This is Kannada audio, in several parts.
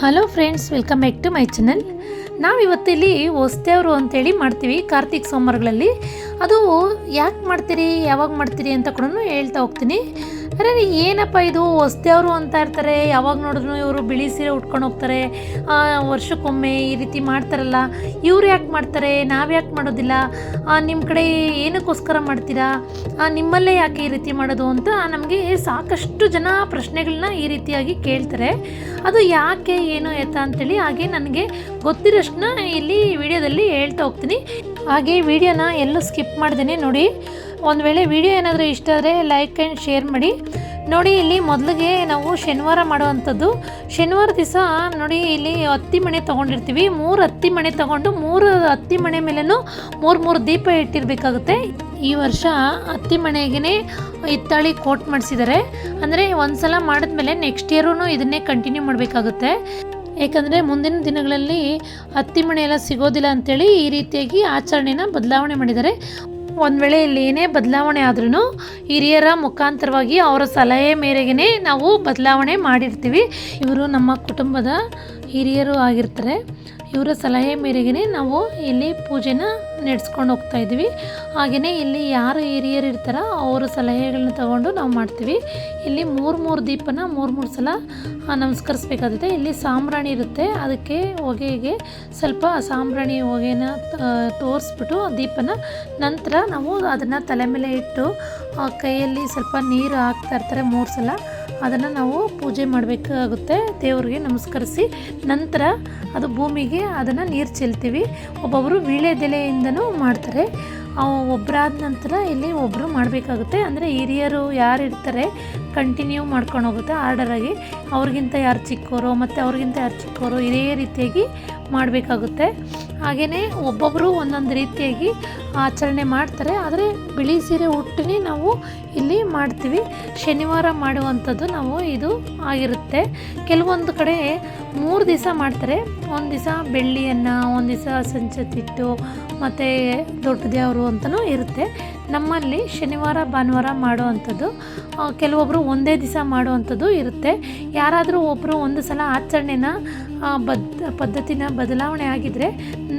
Hello friends welcome back to my channel ನಾವಿವತ್ತಿಲ್ಲಿ ಹೊಸ್ದೇವ್ರು ಅಂತೇಳಿ ಮಾಡ್ತೀವಿ, ಕಾರ್ತಿಕ್ ಸೋಮವಾರಗಳಲ್ಲಿ. ಅದು ಯಾಕೆ ಮಾಡ್ತೀರಿ, ಯಾವಾಗ ಮಾಡ್ತೀರಿ ಅಂತ ಕೂಡ ಹೇಳ್ತಾ ಹೋಗ್ತೀನಿ. ಅರೆ ಏನಪ್ಪ ಇದು? ಹೊಸ್ದವರು ಅಂತ ಇರ್ತಾರೆ. ಯಾವಾಗ ನೋಡಿದ್ರು ಇವರು ಬಿಳಿ ಸೀರೆ ಉಟ್ಕೊಂಡು ಹೋಗ್ತಾರೆ. ವರ್ಷಕ್ಕೊಮ್ಮೆ ಈ ರೀತಿ ಮಾಡ್ತಾರಲ್ಲ. ಇವ್ರು ಯಾಕೆ ಮಾಡ್ತಾರೆ? ನಾವು ಯಾಕೆ ಮಾಡೋದಿಲ್ಲ? ನಿಮ್ಮ ಕಡೆ ಏನಕ್ಕೋಸ್ಕರ ಮಾಡ್ತೀರಾ? ನಿಮ್ಮಲ್ಲೇ ಯಾಕೆ ಈ ರೀತಿ ಮಾಡೋದು ಅಂತ ನಮಗೆ ಸಾಕಷ್ಟು ಜನ ಪ್ರಶ್ನೆಗಳನ್ನ ಈ ರೀತಿಯಾಗಿ ಕೇಳ್ತಾರೆ. ಅದು ಯಾಕೆ, ಏನು, ಎತ್ತ ಅಂತೇಳಿ ಹಾಗೆ ನನಗೆ ಗೊತ್ತಿರೋಷ್ಟನ್ನ ಇಲ್ಲಿ ವಿಡಿಯೋದಲ್ಲಿ ಹೇಳ್ತಾ ಹೋಗ್ತೀನಿ. ಹಾಗೆ ವಿಡಿಯೋನ ಎಲ್ಲೂ ಸ್ಕಿಪ್ ಮಾಡ್ದೇನೆ ನೋಡಿ. ಒಂದು ವೇಳೆ ವಿಡಿಯೋ ಏನಾದರೂ ಇಷ್ಟ ಆದರೆ ಲೈಕ್ ಆ್ಯಂಡ್ ಶೇರ್ ಮಾಡಿ. ನೋಡಿ, ಇಲ್ಲಿ ಮೊದಲಿಗೆ ನಾವು ಶನಿವಾರ ಮಾಡುವಂಥದ್ದು. ಶನಿವಾರ ದಿವಸ ನೋಡಿ, ಇಲ್ಲಿ ಹತ್ತಿ ಮಣೆ ತೊಗೊಂಡಿರ್ತೀವಿ. ಮೂರು ಹತ್ತಿ ಮಣೆ ತೊಗೊಂಡು ಮೂರು ಹತ್ತಿ ಮಣೆ ಮೇಲೂ ಮೂರು ಮೂರು ದೀಪ ಇಟ್ಟಿರಬೇಕಾಗುತ್ತೆ. ಈ ವರ್ಷ ಹತ್ತಿ ಮನೆಗೇ ಹಿತ್ತಾಳಿ ಕೋಟ್ ಮಾಡಿಸಿದ್ದಾರೆ ಅಂದರೆ ಒಂದು ಸಲ ಮಾಡಿದ್ಮೇಲೆ ನೆಕ್ಸ್ಟ್ ಇಯರೂ ಇದನ್ನೇ ಕಂಟಿನ್ಯೂ ಮಾಡಬೇಕಾಗುತ್ತೆ. ಏಕೆಂದರೆ ಮುಂದಿನ ದಿನಗಳಲ್ಲಿ ಹತ್ತಿ ಮಣೆ ಎಲ್ಲ ಸಿಗೋದಿಲ್ಲ ಅಂಥೇಳಿ ಈ ರೀತಿಯಾಗಿ ಆಚರಣೆನ ಬದಲಾವಣೆ ಮಾಡಿದ್ದಾರೆ ಒಂದು ವೇಳೆ ಇಲ್ಲಿ ಏನೇ ಬದಲಾವಣೆ ಆದ್ರೂ ಹಿರಿಯರ ಮುಖಾಂತರವಾಗಿ ಅವರ ಸಲಹೆ ಮೇರೆಗೆ ನಾವು ಬದಲಾವಣೆ ಮಾಡಿರ್ತೀವಿ. ಇವರು ನಮ್ಮ ಕುಟುಂಬದ ಹಿರಿಯರು ಆಗಿರ್ತಾರೆ. ಇವರ ಸಲಹೆ ಮೇರೆಗೆ ನಾವು ಇಲ್ಲಿ ಪೂಜೆನ ನಡೆಸ್ಕೊಂಡು ಹೋಗ್ತಾ ಇದ್ದೀವಿ. ಹಾಗೆಯೇ ಇಲ್ಲಿ ಯಾರು ಹಿರಿಯರು ಇರ್ತಾರೋ ಅವರ ಸಲಹೆಗಳನ್ನ ತಗೊಂಡು ನಾವು ಮಾಡ್ತೀವಿ. ಇಲ್ಲಿ ಮೂರು ಮೂರು ದೀಪನ ಮೂರು ಮೂರು ಸಲ ನಮಸ್ಕರಿಸ್ಬೇಕಾಗುತ್ತೆ. ಇಲ್ಲಿ ಸಾಂಬ್ರಾಣಿ ಇರುತ್ತೆ. ಅದಕ್ಕೆ ಹೊಗೆಗೆ ಸ್ವಲ್ಪ ಸಾಂಬ್ರಾಣಿ ಹೊಗೆನ ತೋರಿಸ್ಬಿಟ್ಟು ದೀಪನ ನಂತರ ನಾವು ಅದನ್ನು ತಲೆ ಮೇಲೆ ಇಟ್ಟು ಕೈಯಲ್ಲಿ ಸ್ವಲ್ಪ ನೀರು ಹಾಕ್ತಾ ಇರ್ತಾರೆ ಮೂರು ಸಲ. ಅದನ್ನು ನಾವು ಪೂಜೆ ಮಾಡಬೇಕಾಗುತ್ತೆ. ದೇವರಿಗೆ ನಮಸ್ಕರಿಸಿ ನಂತರ ಅದು ಭೂಮಿಗೆ ಅದನ್ನು ನೀರು ಚೆಲ್ತೀವಿ. ಒಬ್ಬೊಬ್ಬರು ವೀಳ್ಯದೆಲೆಯಿಂದನೂ ಮಾಡ್ತಾರೆ. ಒಬ್ಬರಾದ ನಂತರ ಇಲ್ಲಿ ಒಬ್ಬರು ಮಾಡಬೇಕಾಗುತ್ತೆ. ಅಂದರೆ ಹಿರಿಯರು ಯಾರು ಇರ್ತಾರೆ ಕಂಟಿನ್ಯೂ ಮಾಡ್ಕೊಂಡು ಹೋಗುತ್ತೆ ಆರ್ಡರಾಗಿ ಅವ್ರಿಗಿಂತ ಯಾರು ಚಿಕ್ಕವರು ಮತ್ತು ಅವ್ರಿಗಿಂತ ಯಾರು ಚಿಕ್ಕವರು ಇದೇ ರೀತಿಯಾಗಿ ಮಾಡಬೇಕಾಗುತ್ತೆ. ಹಾಗೆಯೇ ಒಬ್ಬೊಬ್ಬರು ಒಂದೊಂದು ರೀತಿಯಾಗಿ ಆಚರಣೆ ಮಾಡ್ತಾರೆ. ಆದರೆ ಬಿಳಿ ಸೀರೆ ಉಟ್ಟಿನೇ ನಾವು ಇಲ್ಲಿ ಮಾಡ್ತೀವಿ. ಶನಿವಾರ ಮಾಡುವಂಥದ್ದು ನಾವು ಇದು ಆಗಿರುತ್ತೆ. ಕೆಲವೊಂದು ಕಡೆ ಮೂರು ದಿವಸ ಮಾಡ್ತಾರೆ. ಒಂದು ದಿವಸ ಬೆಳ್ಳಿಯನ್ನು, ಒಂದು ದಿವಸ ಸಂಚತಿಟ್ಟು ಮತ್ತು ದೊಡ್ಡ ದೇವರು ಅಂತಲೂ ಇರುತ್ತೆ. ನಮ್ಮಲ್ಲಿ ಶನಿವಾರ, ಭಾನುವಾರ ಮಾಡುವಂಥದ್ದು ಕೆಲವೊಬ್ಬರು ಒಂದೇ ದಿವಸ ಮಾಡುವಂಥದ್ದು ಇರುತ್ತೆ. ಯಾರಾದರೂ ಒಬ್ಬರು ಒಂದು ಸಲ ಆಚರಣೆನ ಬದ್, ಪದ್ಧತಿನ ಬದಲಾವಣೆ ಆಗಿದ್ದರೆ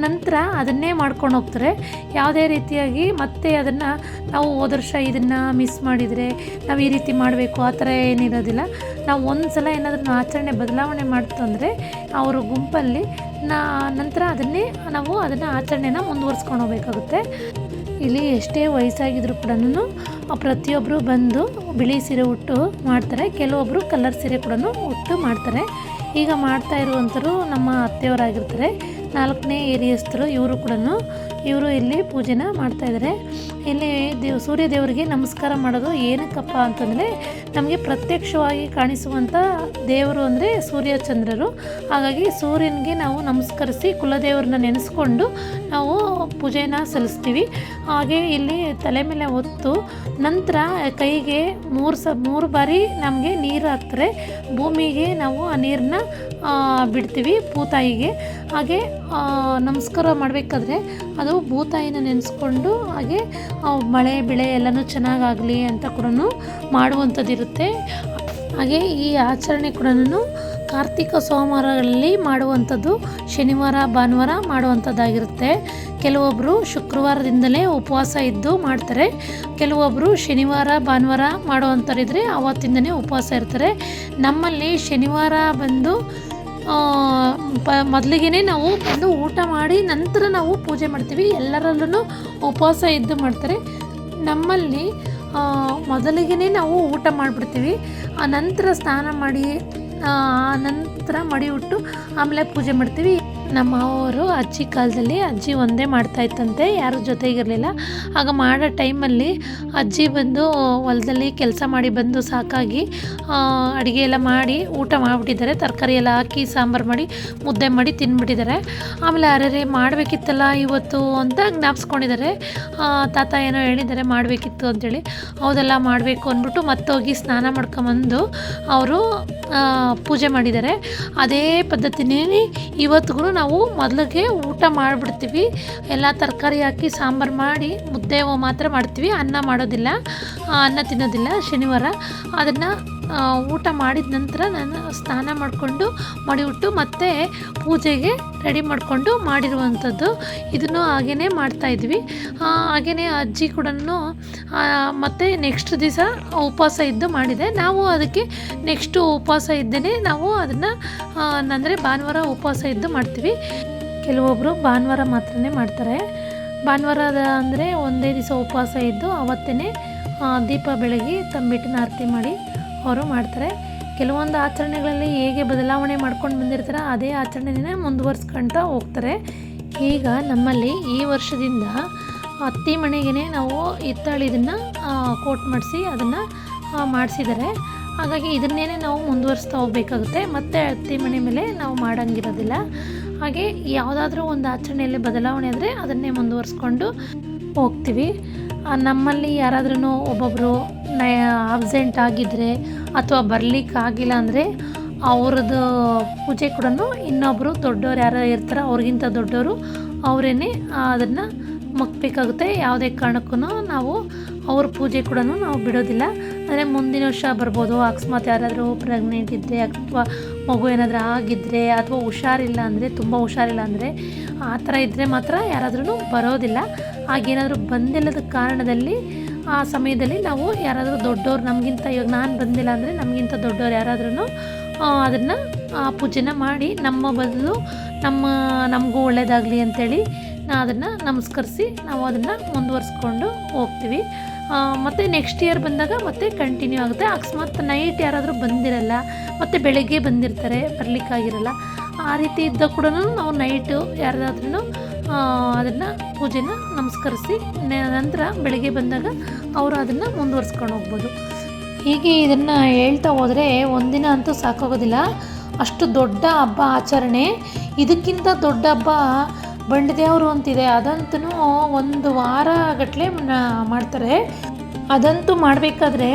ನಂತರ ಅದನ್ನೇ ಮಾಡ್ಕೊಂಡು ಹೋಗ್ತಾರೆ. ಯಾವುದೇ ರೀತಿಯಾಗಿ ಮತ್ತೆ ಅದನ್ನು ನಾವು ಹೋದ ವರ್ಷ ಇದನ್ನು ಮಿಸ್ ಮಾಡಿದರೆ ನಾವು ಈ ರೀತಿ ಮಾಡಬೇಕು, ಆ ಥರ ಏನಿರೋದಿಲ್ಲ ನಾವು ಒಂದು ಸಲ ಏನಾದರೂ ಆಚರಣೆ ಬದಲಾವಣೆ ಮಾಡ್ತು ಅಂದರೆ ಅವರ ಗುಂಪಲ್ಲಿ ನಾ ನಂತರ ಅದನ್ನೇ ನಾವು ಅದನ್ನು ಆಚರಣೆನ ಮುಂದುವರ್ಸ್ಕೊಂಡು ಹೋಗ್ಬೇಕಾಗುತ್ತೆ. ಇಲ್ಲಿ ಎಷ್ಟೇ ವಯಸ್ಸಾಗಿದ್ರು ಕೂಡ ಪ್ರತಿಯೊಬ್ಬರು ಬಂದು ಬಿಳಿ ಸೀರೆ ಉಟ್ಟು ಮಾಡ್ತಾರೆ ಕೆಲವೊಬ್ಬರು ಕಲರ್ ಸೀರೆ ಕೂಡ ಉಟ್ಟು ಮಾಡ್ತಾರೆ. ಈಗ ಮಾಡ್ತಾ ಇರುವಂಥರು ನಮ್ಮ ಅತ್ತೆಯವರಾಗಿರ್ತಾರೆ, ನಾಲ್ಕನೇ ಏರಿಯಸ್ತರು ಇವರು ಕೂಡ ಇವರು ಇಲ್ಲಿ ಪೂಜೆನ ಮಾಡ್ತಾಯಿದ್ದಾರೆ ಇಲ್ಲಿ ದೇವ್ ಸೂರ್ಯ ದೇವರಿಗೆ ನಮಸ್ಕಾರ ಮಾಡೋದು ಏನಕ್ಕಪ್ಪ ಅಂತಂದರೆ, ನಮಗೆ ಪ್ರತ್ಯಕ್ಷವಾಗಿ ಕಾಣಿಸುವಂಥ ದೇವರು ಅಂದರೆ ಸೂರ್ಯ ಚಂದ್ರರು ಹಾಗಾಗಿ ಸೂರ್ಯನಿಗೆ ನಾವು ನಮಸ್ಕರಿಸಿ ಕುಲದೇವರನ್ನ ನೆನೆಸ್ಕೊಂಡು ನಾವು ಪೂಜೆನ ಸಲ್ಲಿಸ್ತೀವಿ. ಹಾಗೆ ಇಲ್ಲಿ ತಲೆ ಮೇಲೆ ಹೊತ್ತು ನಂತರ ಕೈಗೆ ಮೂರು ಸ, ಮೂರು ಬಾರಿ ನಮಗೆ ನೀರು ಹಾಕ್ತಾರೆ ಭೂಮಿಗೆ ನಾವು ಆ ನೀರನ್ನ ಬಿಡ್ತೀವಿ ಭೂತಾಯಿಗೆ. ಹಾಗೆ ನಮಸ್ಕಾರ ಮಾಡಬೇಕಾದ್ರೆ ಅದು ಭೂತಾಯಿನ ನೆನೆಸ್ಕೊಂಡು ಹಾಗೆ ಮಳೆ, ಬೆಳೆ ಎಲ್ಲನೂ ಚೆನ್ನಾಗಾಗಲಿ ಅಂತ ಕೂಡ ಮಾಡುವಂಥದ್ದಿರುತ್ತೆ. ಹಾಗೆ ಈ ಆಚರಣೆ ಕೂಡ ಕಾರ್ತಿಕ ಸೋಮವಾರಗಳಲ್ಲಿ ಮಾಡುವಂಥದ್ದು ಶನಿವಾರ, ಭಾನುವಾರ ಮಾಡುವಂಥದ್ದಾಗಿರುತ್ತೆ. ಕೆಲವೊಬ್ಬರು ಶುಕ್ರವಾರದಿಂದಲೇ ಉಪವಾಸ ಇದ್ದು ಮಾಡ್ತಾರೆ. ಕೆಲವೊಬ್ಬರು ಶನಿವಾರ, ಭಾನುವಾರ ಮಾಡುವಂಥವ್ರಿದ್ರೆ ಆವತ್ತಿಂದನೇ ಉಪವಾಸ ಇರ್ತಾರೆ. ನಮ್ಮಲ್ಲಿ ಶನಿವಾರ ಬಂದು ಪ ಮೊದಲಿಗೆ ನಾವು ಬಂದು ಊಟ ಮಾಡಿ ನಂತರ ನಾವು ಪೂಜೆ ಮಾಡ್ತೀವಿ. ಎಲ್ಲರಲ್ಲೂ ಉಪವಾಸ ಇದ್ದು ಮಾಡ್ತಾರೆ. ನಮ್ಮಲ್ಲಿ ಮೊದಲಿಗೆ ನಾವು ಊಟ ಮಾಡಿಬಿಡ್ತೀವಿ. ಆ, ನಂತರ ಸ್ನಾನ ಮಾಡಿ ಆ, ನಂತರ ಮಡಿ ಉಟ್ಟು ಆಮೇಲೆ ಪೂಜೆ ಮಾಡ್ತೀವಿ. ನಮ್ಮ ಅವರು ಅಜ್ಜಿ ಕಾಲದಲ್ಲಿ ಅಜ್ಜಿ ಒಂದೇ ಮಾಡ್ತಾ ಇತ್ತಂತೆ, ಯಾರ ಜೊತೆಗಿರಲಿಲ್ಲ. ಆಗ ಮಾಡೋ ಟೈಮಲ್ಲಿ ಅಜ್ಜಿ ಬಂದು ಹೊಲದಲ್ಲಿ ಕೆಲಸ ಮಾಡಿ ಬಂದು ಸಾಕಾಗಿ ಅಡುಗೆ ಎಲ್ಲ ಮಾಡಿ ಊಟ ಮಾಡಿಬಿಟ್ಟಿದ್ದಾರೆ. ತರಕಾರಿ ಎಲ್ಲ ಹಾಕಿ ಸಾಂಬಾರು ಮಾಡಿ ಮುದ್ದೆ ಮಾಡಿ ತಿಂದ್ಬಿಟ್ಟಿದ್ದಾರೆ ಆಮೇಲೆ ಯಾರ್ಯಾರೇ ಮಾಡಬೇಕಿತ್ತಲ್ಲ ಇವತ್ತು ಅಂತ ಜ್ಞಾಪಿಸ್ಕೊಂಡಿದ್ದಾರೆ. ತಾತ ಏನೋ ಹೇಳಿದ್ದಾರೆ, ಮಾಡಬೇಕಿತ್ತು ಅಂತೇಳಿ. ಹೌದೆಲ್ಲ, ಮಾಡಬೇಕು ಅಂದ್ಬಿಟ್ಟು ಮತ್ತೋಗಿ ಸ್ನಾನ ಮಾಡ್ಕೊಂಬಂದು ಅವರು ಪೂಜೆ ಮಾಡಿದ್ದಾರೆ. ಅದೇ ಪದ್ಧತಿನೇ ಇವತ್ತಿಗೂ ನಾವು ಮೊದಲಿಗೆ ಊಟ ಮಾಡಿಬಿಡ್ತೀವಿ. ಎಲ್ಲ ತರಕಾರಿ ಹಾಕಿ, ಸಾಂಬಾರು ಮಾಡಿ, ಮುದ್ದೆ ಮಾತ್ರ ಮಾಡ್ತೀವಿ. ಅನ್ನ ಮಾಡೋದಿಲ್ಲ, ಅನ್ನ ತಿನ್ನೋದಿಲ್ಲ ಶನಿವಾರ. ಅದನ್ನು ಊಟ ಮಾಡಿದ ನಂತರ ನಾನು ಸ್ನಾನ ಮಾಡಿಕೊಂಡು ಮಡಿಬಿಟ್ಟು ಮತ್ತೆ ಪೂಜೆಗೆ ರೆಡಿ ಮಾಡಿಕೊಂಡು ಮಾಡಿರುವಂಥದ್ದು. ಇದನ್ನು ಹಾಗೆಯೇ ಮಾಡ್ತಾಯಿದ್ವಿ ಹಾಗೆಯೇ ಅಜ್ಜಿ ಕೂಡ ಮತ್ತು ನೆಕ್ಸ್ಟ್ ದಿವಸ ಉಪವಾಸ ಇದ್ದು ಮಾಡಿದೆ. ನಾವು ಅದಕ್ಕೆ ನೆಕ್ಸ್ಟು ಉಪವಾಸ ಇದ್ದೇನೆ. ನಾವು ಅದನ್ನು ಅಂದರೆ ಭಾನುವಾರ ಉಪವಾಸ ಇದ್ದು ಮಾಡ್ತೀವಿ. ಕೆಲವೊಬ್ಬರು ಭಾನುವಾರ ಮಾತ್ರನೇ ಮಾಡ್ತಾರೆ. ಭಾನುವಾರದ ಅಂದರೆ ಒಂದೇ ದಿವಸ ಉಪವಾಸ ಇದ್ದು ಅವತ್ತೇ ದೀಪ ಬೆಳಗಿ ತಂಬಿಟ್ಟಿನ ಆರತಿ ಮಾಡಿ ಅವರು ಮಾಡ್ತಾರೆ. ಕೆಲವೊಂದು ಆಚರಣೆಗಳಲ್ಲಿ ಹೇಗೆ ಬದಲಾವಣೆ ಮಾಡ್ಕೊಂಡು ಬಂದಿರ್ತಾರೆ ಅದೇ ಆಚರಣೆನೇ ಮುಂದುವರ್ಸ್ಕೊಳ್ತಾ ಹೋಗ್ತಾರೆ. ಈಗ ನಮ್ಮಲ್ಲಿ ಈ ವರ್ಷದಿಂದ ಅತ್ತಿ ಮನೆಗೇ ನಾವು ಹಿತ್ತಾಳಿದನ್ನು ಕೋಟ್ ಮಾಡಿಸಿ ಅದನ್ನು ಮಾಡಿಸಿದ್ದಾರೆ. ಹಾಗಾಗಿ ಇದನ್ನೇ ನಾವು ಮುಂದುವರಿಸ್ತಾ ಹೋಗಬೇಕಾಗುತ್ತೆ. ಮತ್ತು ಅತ್ತಿ ಮನೆ ಮೇಲೆ ನಾವು ಮಾಡೋಂಗಿರೋದಿಲ್ಲ. ಹಾಗೆ ಯಾವುದಾದ್ರೂ ಒಂದು ಆಚರಣೆಯಲ್ಲಿ ಬದಲಾವಣೆ ಆದರೆ ಅದನ್ನೇ ಮುಂದುವರಿಸ್ಕೊಂಡು ಹೋಗ್ತೀವಿ. ನಮ್ಮಲ್ಲಿ ಯಾರಾದ್ರೂ ಒಬ್ಬೊಬ್ಬರು ನ ಆಬ್ಸೆಂಟ್ ಆಗಿದ್ದರೆ ಅಥವಾ ಬರ್ಲಿಕ್ಕೆ ಆಗಿಲ್ಲ ಅಂದರೆ ಅವ್ರದ್ದು ಪೂಜೆ ಕೂಡ ಇನ್ನೊಬ್ಬರು ದೊಡ್ಡವ್ರು ಯಾರು ಇರ್ತಾರೋ, ಅವ್ರಿಗಿಂತ ದೊಡ್ಡವರು ಅವರೇನೆ ಅದನ್ನು ಮುಗ್ಬೇಕಾಗುತ್ತೆ ಯಾವುದೇ ಕಾರಣಕ್ಕೂ ನಾವು ಅವ್ರ ಪೂಜೆ ಕೂಡ ನಾವು ಬಿಡೋದಿಲ್ಲ. ಅಂದರೆ ಮುಂದಿನ ವರ್ಷ ಬರ್ಬೋದು, ಅಕಸ್ಮಾತ್ ಯಾರಾದರೂ ಪ್ರೆಗ್ನೆಂಟ್ ಇದ್ದರೆ ಅಥವಾ ಮಗು ಏನಾದರೂ ಆಗಿದ್ದರೆ ಅಥವಾ ಹುಷಾರಿಲ್ಲ ಅಂದರೆ, ತುಂಬ ಹುಷಾರಿಲ್ಲ ಅಂದರೆ ಆ ಥರ ಇದ್ದರೆ ಮಾತ್ರ ಯಾರಾದ್ರೂ ಬರೋದಿಲ್ಲ. ಹಾಗೇನಾದರೂ ಬಂದಿಲ್ಲದ ಕಾರಣದಲ್ಲಿ ಆ ಸಮಯದಲ್ಲಿ ನಾವು ಯಾರಾದರೂ ದೊಡ್ಡವ್ರು ನಮಗಿಂತ ಇವಾಗ ನಾನು ಬಂದಿಲ್ಲ ಅಂದರೆ ನಮಗಿಂತ ದೊಡ್ಡವ್ರು ಯಾರಾದ್ರೂ ಅದನ್ನು, ಆ, ಪೂಜೆನ ಮಾಡಿ ನಮ್ಮ ಬದಲು ನಮ್ಮ, ನಮಗೂ ಒಳ್ಳೆಯದಾಗಲಿ ಅಂಥೇಳಿ ಅದನ್ನು ನಮಸ್ಕರಿಸಿ ನಾವು ಅದನ್ನು ಮುಂದುವರಿಸ್ಕೊಂಡು ಹೋಗ್ತೀವಿ. ಮತ್ತು ನೆಕ್ಸ್ಟ್ ಇಯರ್ ಬಂದಾಗ ಮತ್ತೆ ಕಂಟಿನ್ಯೂ ಆಗುತ್ತೆ. ಅಕಸ್ಮಾತ್ ನೈಟ್ ಯಾರಾದರೂ ಬಂದಿರಲ್ಲ, ಮತ್ತು ಬೆಳಗ್ಗೆ ಬಂದಿರ್ತಾರೆ, ಬರಲಿಕ್ಕಾಗಿರಲ್ಲ, ಆ ರೀತಿ ಇದ್ದಾಗ ಕೂಡ ನಾವು ನೈಟು ಯಾರಾದ್ರೂ ಅದನ್ನು ಪೂಜೆನ ನಮಸ್ಕರಿಸಿ ನಂತರ ಬೆಳಗ್ಗೆ ಬಂದಾಗ ಅವರು ಅದನ್ನು ಮುಂದುವರ್ಸ್ಕೊಂಡು ಹೋಗ್ಬೋದು. ಹೀಗೆ ಇದನ್ನು ಹೇಳ್ತಾ ಹೋದರೆ ಒಂದಿನ ಅಂತೂ ಸಾಕಾಗೋದಿಲ್ಲ. ಅಷ್ಟು ದೊಡ್ಡ ಹಬ್ಬ ಆಚರಣೆ. ಇದಕ್ಕಿಂತ ದೊಡ್ಡ ಹಬ್ಬ ಬಂಡದೇವರು ಅಂತಿದೆ. ಅದಂತೂ ಒಂದು ವಾರ ಗಟ್ಟಲೆ ಮಾಡ್ತಾರೆ. ಅದಂತೂ ಮಾಡಬೇಕಾದ್ರೆ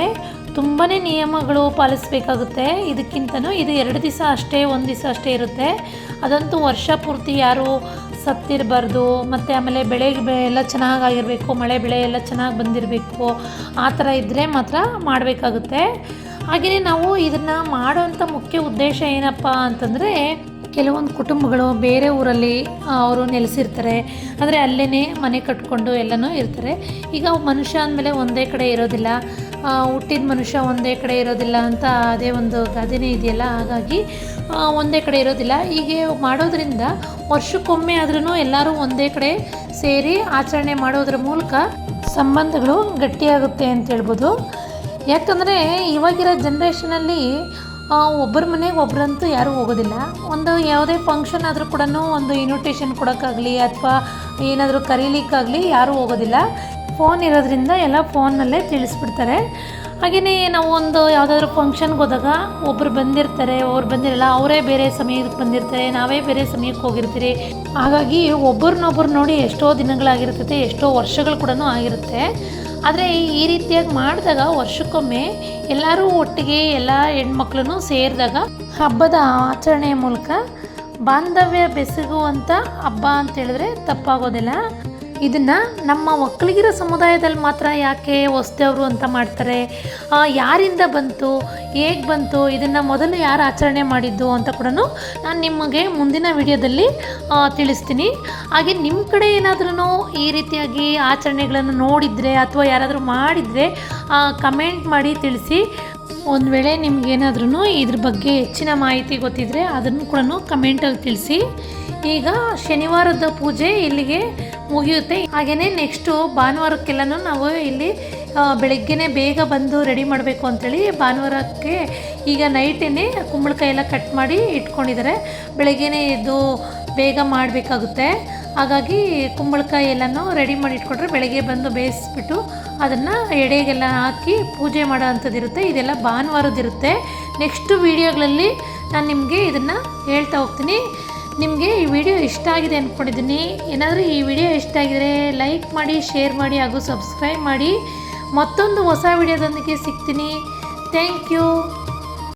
ತುಂಬಾ ನಿಯಮಗಳು ಪಾಲಿಸಬೇಕಾಗುತ್ತೆ. ಇದಕ್ಕಿಂತನೂ ಇದು ಎರಡು ದಿವಸ ಅಷ್ಟೇ, ಒಂದು ದಿವಸ ಅಷ್ಟೇ ಇರುತ್ತೆ. ಅದಂತೂ ವರ್ಷ ಪೂರ್ತಿ ಯಾರು ಸತ್ತಿರಬಾರ್ದು, ಮತ್ತು ಆಮೇಲೆ ಬೆಳೆ ಎಲ್ಲ ಚೆನ್ನಾಗಾಗಿರಬೇಕು, ಮಳೆ ಬೆಳೆ ಎಲ್ಲ ಚೆನ್ನಾಗಿ ಬಂದಿರಬೇಕು, ಆ ಥರ ಇದ್ದರೆ ಮಾತ್ರ ಮಾಡಬೇಕಾಗುತ್ತೆ. ಹಾಗೆಯೇ ನಾವು ಇದನ್ನು ಮಾಡೋವಂಥ ಮುಖ್ಯ ಉದ್ದೇಶ ಏನಪ್ಪ ಅಂತಂದರೆ ಕೆಲವೊಂದು ಕುಟುಂಬಗಳು ಬೇರೆ ಊರಲ್ಲಿ ಅವರು ನೆಲೆಸಿರ್ತಾರೆ. ಅಂದರೆ ಅಲ್ಲೇ ಮನೆ ಕಟ್ಕೊಂಡು ಎಲ್ಲನೂ ಇರ್ತಾರೆ. ಈಗ ಮನುಷ್ಯ ಅಂದಮೇಲೆ ಒಂದೇ ಕಡೆ ಇರೋದಿಲ್ಲ. ಹುಟ್ಟಿದ ಮನುಷ್ಯ ಒಂದೇ ಕಡೆ ಇರೋದಿಲ್ಲ ಅಂತ ಅದೇ ಒಂದು ಗಾದೆನೇ ಇದೆಯಲ್ಲ. ಹಾಗಾಗಿ ಒಂದೇ ಕಡೆ ಇರೋದಿಲ್ಲ. ಹೀಗೆ ಮಾಡೋದ್ರಿಂದ ವರ್ಷಕ್ಕೊಮ್ಮೆ ಆದ್ರೂ ಎಲ್ಲರೂ ಒಂದೇ ಕಡೆ ಸೇರಿ ಆಚರಣೆ ಮಾಡೋದ್ರ ಮೂಲಕ ಸಂಬಂಧಗಳು ಗಟ್ಟಿಯಾಗುತ್ತೆ ಅಂತ ಹೇಳ್ಬೋದು. ಯಾಕಂದರೆ ಇವಾಗಿರೋ ಜನ್ರೇಷನಲ್ಲಿ ಒಬ್ಬರ ಮನೆಗೆ ಒಬ್ಬರಂತೂ ಯಾರೂ ಹೋಗೋದಿಲ್ಲ. ಒಂದು ಯಾವುದೇ ಫಂಕ್ಷನ್ ಆದರೂ ಕೂಡ ಒಂದು ಇನ್ವಿಟೇಷನ್ ಕೊಡೋಕ್ಕಾಗಲಿ ಅಥವಾ ಏನಾದರೂ ಕರೀಲಿಕ್ಕಾಗಲಿ ಯಾರೂ ಹೋಗೋದಿಲ್ಲ. ಫೋನ್ ಇರೋದ್ರಿಂದ ಎಲ್ಲ ಫೋನಲ್ಲೇ ತಿಳಿಸ್ಬಿಡ್ತಾರೆ. ಹಾಗೆಯೇ ನಾವು ಒಂದು ಯಾವುದಾದ್ರೂ ಫಂಕ್ಷನ್ಗೆ ಹೋದಾಗ ಒಬ್ಬರು ಬಂದಿರ್ತಾರೆ, ಅವ್ರು ಬಂದಿರಲ್ಲ, ಅವರೇ ಬೇರೆ ಸಮಯಕ್ಕೆ ಬಂದಿರ್ತಾರೆ, ನಾವೇ ಬೇರೆ ಸಮಯಕ್ಕೆ ಹೋಗಿರ್ತೀರಿ. ಹಾಗಾಗಿ ಒಬ್ಬರನ್ನೊಬ್ಬರು ನೋಡಿ ಎಷ್ಟೋ ದಿನಗಳಾಗಿರ್ತೈತೆ, ಎಷ್ಟೋ ವರ್ಷಗಳು ಕೂಡ ಆಗಿರುತ್ತೆ. ಆದರೆ ಈ ರೀತಿಯಾಗಿ ಮಾಡಿದಾಗ ವರ್ಷಕ್ಕೊಮ್ಮೆ ಎಲ್ಲರೂ ಒಟ್ಟಿಗೆ ಎಲ್ಲ ಹೆಣ್ಮಕ್ಳು ಸೇರಿದಾಗ ಹಬ್ಬದ ಆಚರಣೆಯ ಮೂಲಕ ಬಾಂಧವ್ಯ ಬೆಸಗುವಂಥ ಹಬ್ಬ ಅಂತ ಹೇಳಿದ್ರೆ ತಪ್ಪಾಗೋದಿಲ್ಲ. ಇದನ್ನು ನಮ್ಮ ಒಕ್ಕಲಿಗರ ಸಮುದಾಯದಲ್ಲಿ ಮಾತ್ರ ಯಾಕೆ ಹೊಸ್ದೇವ್ರು ಅಂತ ಮಾಡ್ತಾರೆ? ಯಾರಿಂದ ಬಂತು? ಹೇಗೆ ಬಂತು? ಇದನ್ನು ಮೊದಲು ಯಾರು ಆಚರಣೆ ಮಾಡಿದ್ದು ಅಂತ ಕೂಡ ನಾನು ನಿಮಗೆ ಮುಂದಿನ ವಿಡಿಯೋದಲ್ಲಿ ತಿಳಿಸ್ತೀನಿ. ಹಾಗೆ ನಿಮ್ಮ ಕಡೆ ಏನಾದ್ರೂ ಈ ರೀತಿಯಾಗಿ ಆಚರಣೆಗಳನ್ನು ನೋಡಿದರೆ ಅಥವಾ ಯಾರಾದರೂ ಮಾಡಿದರೆ ಕಮೆಂಟ್ ಮಾಡಿ ತಿಳಿಸಿ. ಒಂದು ವೇಳೆ ನಿಮ್ಗೇನಾದ್ರೂ ಇದ್ರ ಬಗ್ಗೆ ಹೆಚ್ಚಿನ ಮಾಹಿತಿ ಗೊತ್ತಿದ್ದರೆ ಅದನ್ನು ಕೂಡ ಕಮೆಂಟಲ್ಲಿ ತಿಳಿಸಿ. ಈಗ ಶನಿವಾರದ ಪೂಜೆ ಇಲ್ಲಿಗೆ ಮುಗಿಯುತ್ತೆ. ಹಾಗೆಯೇ ನೆಕ್ಸ್ಟು ಭಾನುವಾರಕ್ಕೆಲ್ಲನೂ ನಾವು ಇಲ್ಲಿ ಬೆಳಗ್ಗೆನೇ ಬೇಗ ಬಂದು ರೆಡಿ ಮಾಡಬೇಕು ಅಂಥೇಳಿ ಭಾನುವಾರಕ್ಕೆ ಈಗ ನೈಟೇ ಕುಂಬಳಕಾಯಿ ಎಲ್ಲ ಕಟ್ ಮಾಡಿ ಇಟ್ಕೊಂಡಿದ್ದಾರೆ ಬೆಳಗ್ಗೆನೇ ಎದ್ದು ಬೇಗ ಮಾಡಬೇಕಾಗುತ್ತೆ. ಹಾಗಾಗಿ ಕುಂಬಳಕಾಯಿ ಎಲ್ಲನೂ ರೆಡಿ ಮಾಡಿ ಇಟ್ಕೊಂಡ್ರೆ ಬೆಳಗ್ಗೆ ಬಂದು ಬೇಯಿಸ್ಬಿಟ್ಟು ಅದನ್ನು ಎಡೆಗೆಲ್ಲ ಹಾಕಿ ಪೂಜೆ ಮಾಡೋ ಅಂಥದ್ದು ಇರುತ್ತೆ ಇದೆಲ್ಲ ಭಾನುವಾರದಿರುತ್ತೆ ನೆಕ್ಸ್ಟ್ ವೀಡಿಯೋಗಳಲ್ಲಿ ನಾನು ನಿಮಗೆ ಇದನ್ನು ಹೇಳ್ತಾ ಹೋಗ್ತೀನಿ. ನಿಮಗೆ ಈ ವಿಡಿಯೋ ಇಷ್ಟ ಆಗಿದೆ ಅಂದ್ಕೊಂಡಿದ್ದೀನಿ ಏನಾದರೂ ಈ ವಿಡಿಯೋ ಇಷ್ಟ ಆಗಿದರೆ ಲೈಕ್ ಮಾಡಿ ಶೇರ್ ಮಾಡಿ ಹಾಗೂ ಸಬ್ಸ್ಕ್ರೈಬ್ ಮಾಡಿ. ಮತ್ತೊಂದು ಹೊಸ ವಿಡಿಯೋದೊಂದಿಗೆ ಸಿಗ್ತೀನಿ. Thank you